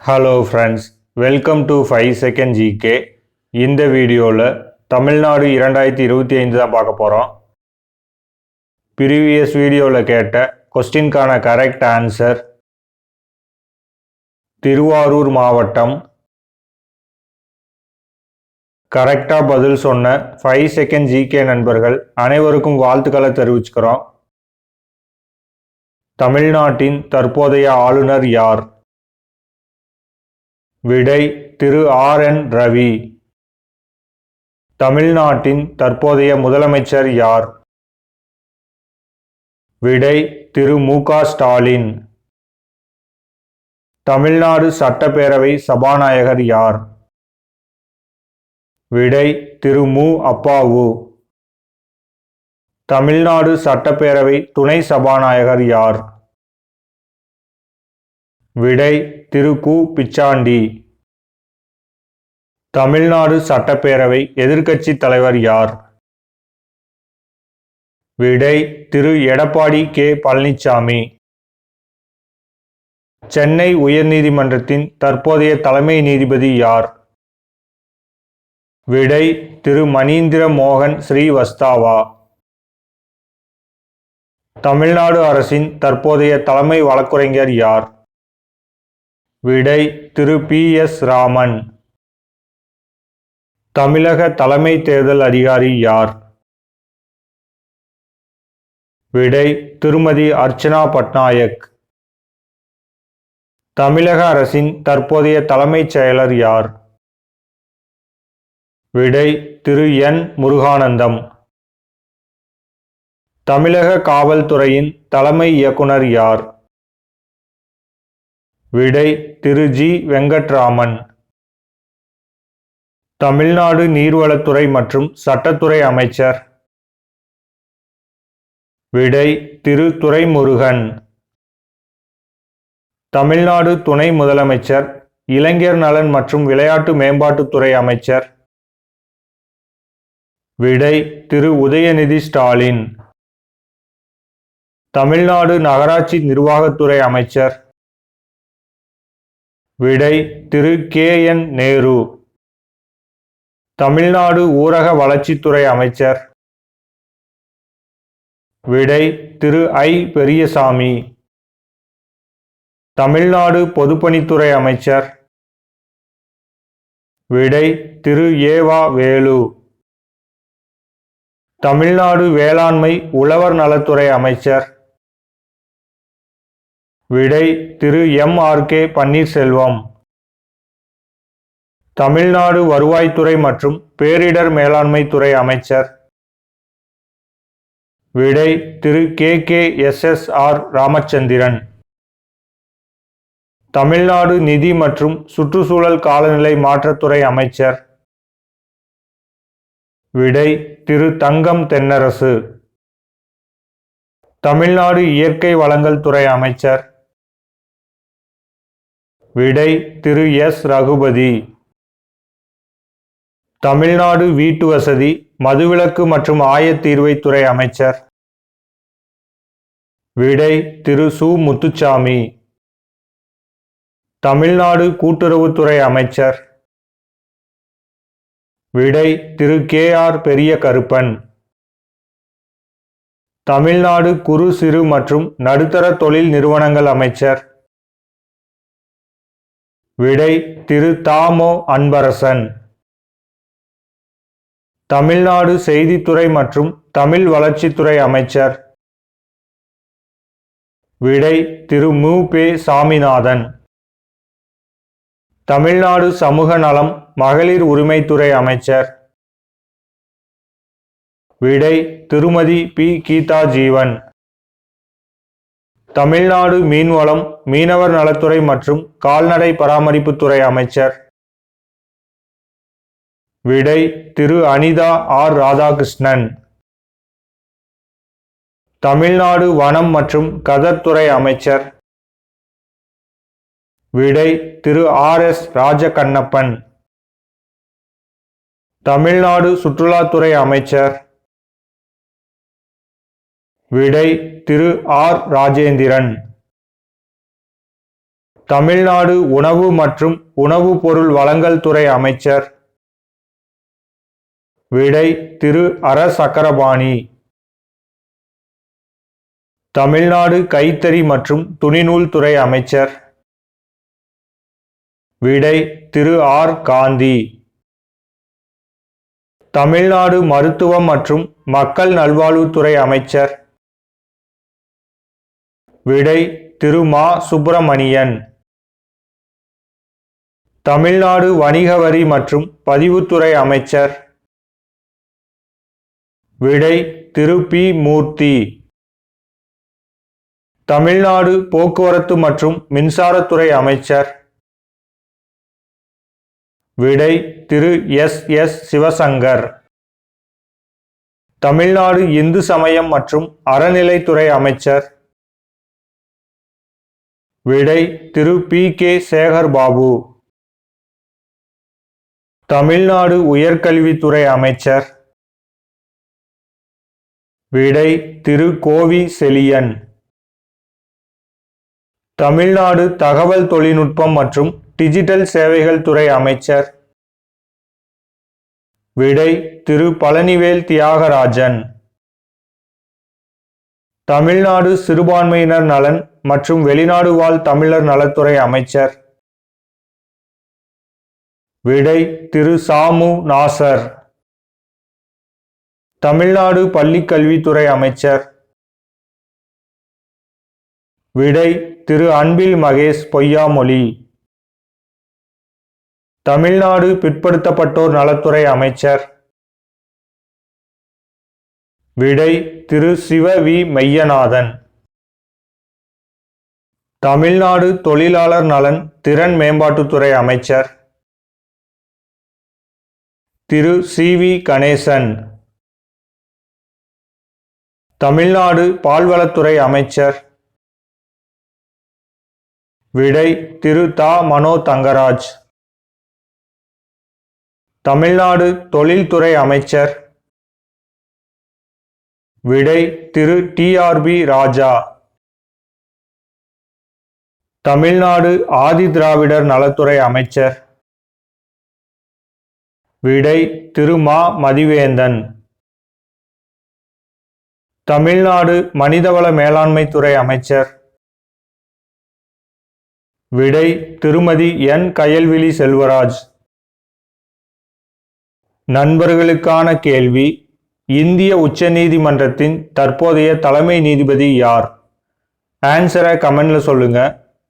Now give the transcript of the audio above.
Hello friends welcome to five second GK இந்த வீடியோவில் தமிழ்நாடு இரண்டாயிரத்தி இருபத்தி ஐந்து தான் பார்க்க போகிறோம் ப்ரீவியஸ் வீடியோவில் கேட்ட கொஸ்டின்கான கரெக்ட் ஆன்சர் திருவாரூர் மாவட்டம். கரெக்டாக பதில் சொன்ன ஃபைவ் செகண்ட் ஜிகே நண்பர்கள் அனைவருக்கும் வாழ்த்துக்களை தெரிவிச்சுக்கிறோம். தமிழ்நாட்டின் தற்போதைய ஆளுநர் யார்? விடை திரு ஆர் என் ரவி. தமிழ்நாட்டின் தற்போதைய முதலமைச்சர் யார்? விடை திரு மு க ஸ்டாலின். தமிழ்நாடு சட்டப்பேரவை சபாநாயகர் யார்? விடை திரு மு அப்பாவு. தமிழ்நாடு சட்டப்பேரவை துணை சபாநாயகர் யார்? விடை திரு பிச்சாண்டி. தமிழ்நாடு சட்டப்பேரவை எதிர்க்கட்சி தலைவர் யார்? விடை திரு எடப்பாடி கே. பழனிசாமி சென்னை உயர்நீதிமன்றத்தின் தற்போதைய தலைமை நீதிபதி யார்? விடை திரு மணீந்திர மோகன் ஸ்ரீவஸ்தாவா. தமிழ்நாடு அரசின் தற்போதைய தலைமை வழக்குரைஞர் யார்? விடை திரு பி எஸ் ராமன். தமிழக தலைமை தேர்தல் அதிகாரி யார்? விடை திருமதி அர்ச்சனா பட்நாயக். தமிழக அரசின் தற்போதைய தலைமைச் செயலர் யார்? விடை திரு என் முருகானந்தம். தமிழக காவல்துறையின் தலைமை இயக்குனர் யார்? விடை திரு ஜி. வெங்கட்ராமன். தமிழ்நாடு நீர்வளத்துறை மற்றும் சட்டத்துறை அமைச்சர். விடை திரு. துரைமுருகன். தமிழ்நாடு துணை முதலமைச்சர் இளைஞர் நலன் மற்றும் விளையாட்டு மேம்பாட்டுத்துறை அமைச்சர். விடை திரு. உதயநிதி ஸ்டாலின். தமிழ்நாடு நகராட்சி நிர்வாகத்துறை அமைச்சர். விடை திரு கே என் நேரு. தமிழ்நாடு ஊரக வளர்ச்சித்துறை அமைச்சர். விடை திரு ஐ பெரியசாமி. தமிழ்நாடு பொதுப்பணித்துறை அமைச்சர். விடை திரு ஏவா வேலு. தமிழ்நாடு வேளாண்மை உழவர் நலத்துறை அமைச்சர். விடை Thiru M R K Panneerselvam. Tamil Nadu வருவாய்த்துறை மற்றும் பேரிடர் மேலாண்மை துறை அமைச்சர். விடை Thiru K K S S R Ramachandran. Tamil Nadu நிதி மற்றும் சுற்றுச்சூழல் காலநிலை மாற்றத்துறை அமைச்சர். விடை திரு தங்கம் தென்னரசு. தமிழ்நாடு இயற்கை வளங்கள் துறை அமைச்சர். விடை திரு எஸ். ரகுபதி. தமிழ்நாடு வீட்டு வசதி மதுவிலக்கு மற்றும் ஆயத்தீர்வைத்துறை அமைச்சர். விடை திரு சு. முத்துச்சாமி. தமிழ்நாடு கூட்டுறவுத்துறை அமைச்சர். விடை திரு கே. ஆர். பெரிய கருப்பன் தமிழ்நாடு குறு சிறு மற்றும் நடுத்தர தொழில் நிறுவனங்கள் அமைச்சர். விடை திரு தாமோ அன்பரசன். தமிழ்நாடு செய்தித்துறை மற்றும் தமிழ் வளர்ச்சித்துறை அமைச்சர். விடை திரு. மு. பே. சாமிநாதன். தமிழ்நாடு சமூக நலம் மகளிர் உரிமைத்துறை அமைச்சர். விடை திருமதி பி. கீதா ஜீவன் தமிழ்நாடு மீன்வளம் மீனவர் நலத்துறை மற்றும் கால்நடை பராமரிப்புத்துறை அமைச்சர். விடை திரு அனிதா ஆர் ராதாகிருஷ்ணன். தமிழ்நாடு வனம் மற்றும் கதர்துறை அமைச்சர். விடை திரு ஆர் எஸ் ராஜகண்ணப்பன். தமிழ்நாடு சுற்றுலாத்துறை அமைச்சர். விடை திரு ஆர் ராஜேந்திரன். தமிழ்நாடு உணவு மற்றும் உணவுப் பொருள் வழங்கல் துறை அமைச்சர். விடை திரு அர சக்கரபாணி. தமிழ்நாடு கைத்தறி மற்றும் துணிநூல் துறை அமைச்சர். விடை திரு ஆர் காந்தி. தமிழ்நாடு மருத்துவம் மற்றும் மக்கள் நல்வாழ்வுத்துறை அமைச்சர். விடை திருமா சுப்பிரமணியன். தமிழ்நாடு வணிக வரி மற்றும் பதிவுத்துறை அமைச்சர். விடை திரு. மூர்த்தி. தமிழ்நாடு போக்குவரத்து மற்றும் மின்சாரத்துறை அமைச்சர். விடை திரு. எஸ். எஸ். சிவசங்கர். தமிழ்நாடு இந்து சமயம் மற்றும் அறநிலைத்துறை அமைச்சர். விடை திரு பி கே சேகர் பாபு. தமிழ்நாடு உயர்கல்வித்துறை அமைச்சர். விடை திரு கோவி செலியன் தமிழ்நாடு தகவல் தொழில்நுட்பம் மற்றும் டிஜிட்டல் சேவைகள் துறை அமைச்சர். விடை திரு பழனிவேல் தியாகராஜன். தமிழ்நாடு சிறுபான்மையினர் நலன் மற்றும் வெளிநாடு வாழ் தமிழர் நலத்துறை அமைச்சர். விடை திரு சாமு நாசர். தமிழ்நாடு பள்ளிக்கல்வித்துறை அமைச்சர். விடை திரு அன்பில் மகேஷ் பொய்யாமொழி. தமிழ்நாடு பிற்படுத்தப்பட்டோர் நலத்துறை அமைச்சர். விடை திரு சிவ வி மெய்யநாதன். தமிழ்நாடு தொழிலாளர் நலன் திறன் மேம்பாட்டுத்துறை அமைச்சர் திரு சி வி கணேசன். தமிழ்நாடு பால்வளத்துறை அமைச்சர் விடை திரு தா. மனோ தங்கராஜ். தமிழ்நாடு தொழில்துறை அமைச்சர் விடை திரு டிஆர்பி ராஜா. தமிழ்நாடு ஆதி திராவிடர் நலத்துறை அமைச்சர். விடை திருமா மதிவேந்தன். தமிழ்நாடு மனிதவள மேலாண்மை துறை அமைச்சர். விடை திருமதி என். கயல்விழி செல்வராஜ். நண்பர்களுக்கான கேள்வி இந்திய உச்சநீதிமன்றத்தின் தற்போதைய தலைமை நீதிபதி யார்? ஆன்சரை கமெண்ட்ல சொல்லுங்கள்